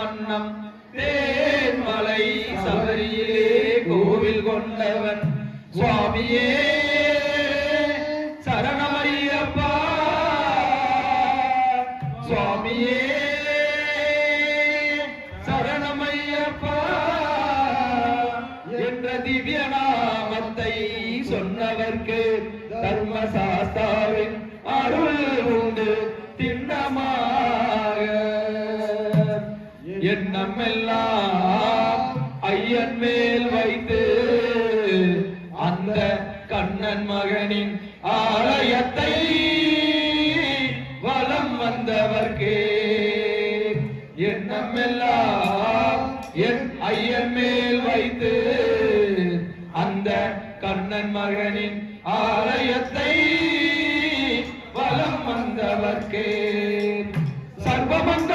மன்னம் தேன்மலை சபரியிலே கோவில் கொண்டவன் சுவாமியே சரணமரியப்பா. சுவாமியே சரணமையப்பா என்ற திவ்ய நாமத்தை சொன்னவர்க்கு தர்மசாஸ்தா எண்ணம் எல்லாம் ஐயன் மேல் வைத்து அந்த கண்ணன் மகனின் ஆலயத்தை வலம் வந்தவர்க்கே. எண்ணம் எல்லாம் என் ஐயன் மேல் வைத்து அந்த கண்ணன் மகனின் ஆலயத்தை வலம் வந்தவர்க்கே. சர்வமங்கலம்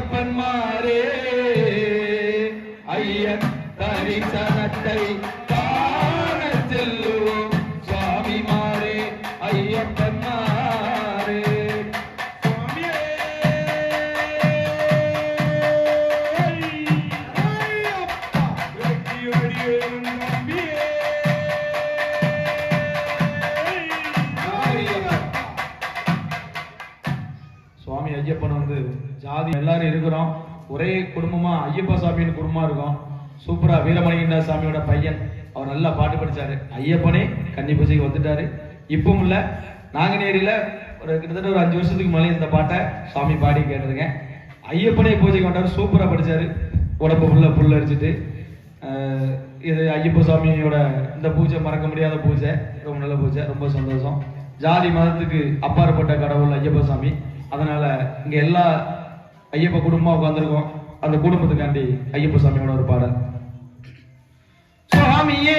ஐயப்பன்மாரே ஐயன் தரிசனத்தை வந்து ஜாதி எல்லாரும் இருக்கிறோம். ஒரே குடும்பமாக ஐயப்ப சாமியின் குடும்பமாக இருக்கும். சூப்பராக வீரமணிகண்ட சாமியோட பையன் அவர் நல்லா பாட்டு படித்தார் ஐயப்பனே கன்னி பூஜைக்கு வந்துட்டாரு. இப்பவும் இல்லை நாங்குநேரியில ஒரு கிட்டத்தட்ட ஒரு அஞ்சு வருஷத்துக்கு முன்னாடி இந்த பாட்டை சாமி பாடி கேட்டிருக்கேன் ஐயப்பனே பூஜைக்கு வந்தார் சூப்பராக படித்தார் உடம்பு ஃபுல்லாக புல் அரிச்சிட்டு இது ஐயப்ப சாமியோட இந்த பூஜை மறக்க முடியாத பூஜை. ரொம்ப நல்ல பூஜை ரொம்ப சந்தோஷம். ஜாதி மதத்துக்கு அப்பாற்பட்ட கடவுள் ஐயப்ப சாமி. அதனால இங்க எல்லா ஐயப்ப குடும்பமா உட்காந்துருக்கோம் அந்த குடும்பத்துக்காண்டி ஐயப்ப சாமியோட ஒரு பாடல். சுவாமியே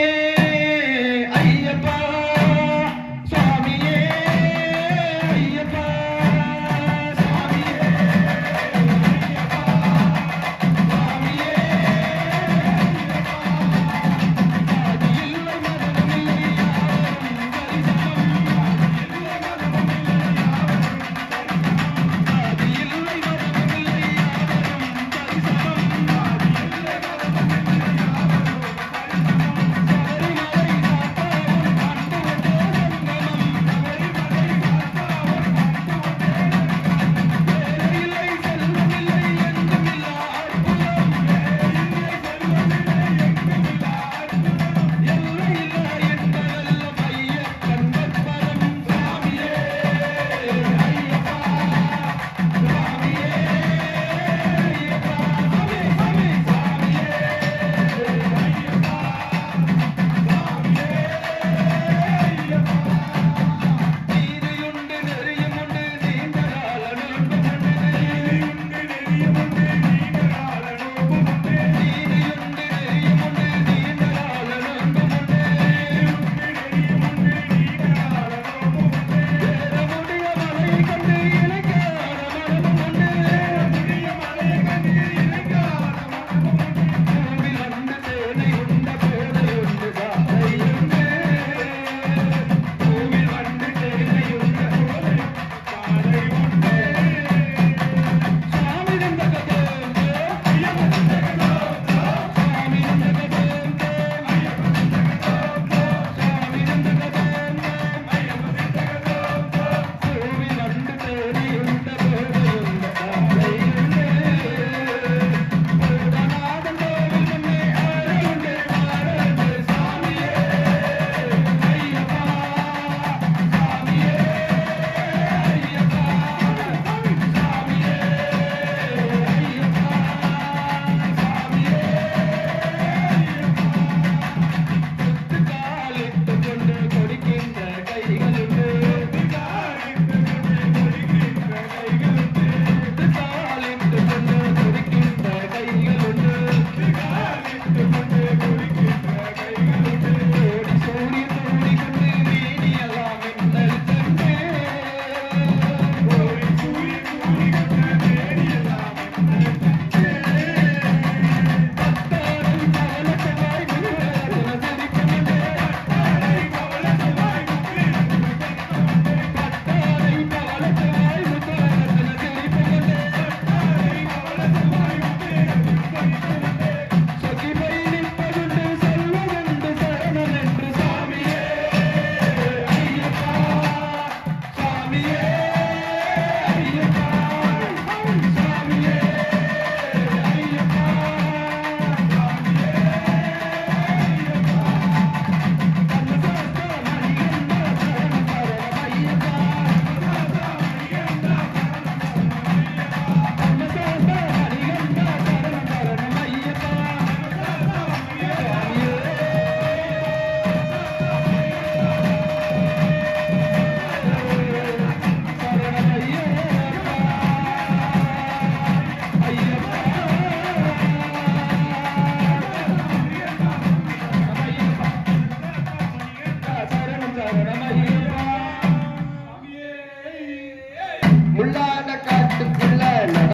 me. Yeah.